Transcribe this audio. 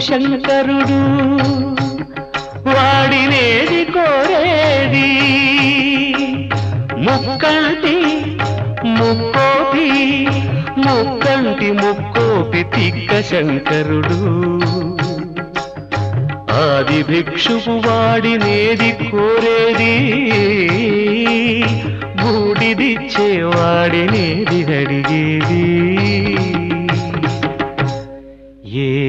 శంకరుడు వాడినేది కోరేది. ముక్కంటి ముక్కోపి ముక్కంటి ముక్కోపి తిక్క శంకరుడు. ఆది భిక్షువు వాడినేది కోరేది. బూడిదిచ్చే వాడినేది అడిగేది.